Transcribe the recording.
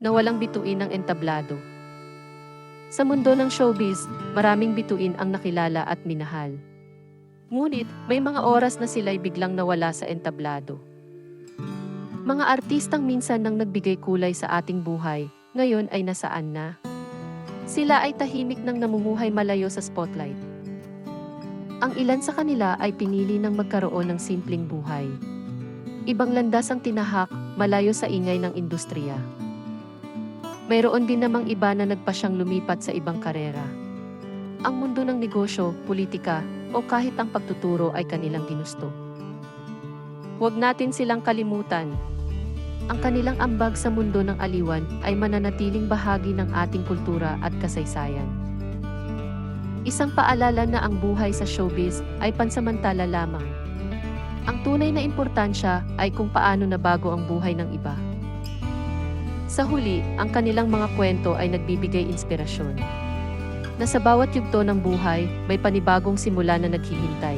na walang bituin ng entablado. Sa mundo ng showbiz, maraming bituin ang nakilala at minahal. Ngunit, may mga oras na sila'y biglang nawala sa entablado. Mga artistang minsan nang nagbigay kulay sa ating buhay, ngayon ay nasaan na. Sila ay tahimik nang namumuhay malayo sa spotlight. Ang ilan sa kanila ay pinili ng magkaroon ng simpleng buhay. Ibang landas ang tinahak, malayo sa ingay ng industriya. Mayroon din namang iba na nagpasyang lumipat sa ibang karera. Ang mundo ng negosyo, politika, o kahit ang pagtuturo ay kanilang ginusto. Huwag natin silang kalimutan. Ang kanilang ambag sa mundo ng aliwan ay mananatiling bahagi ng ating kultura at kasaysayan. Isang paalala na ang buhay sa showbiz ay pansamantala lamang. Ang tunay na importansya ay kung paano nabago ang buhay ng iba. Sa huli, ang kanilang mga kwento ay nagbibigay inspirasyon. Na sa bawat yugto ng buhay, may panibagong simula na naghihintay.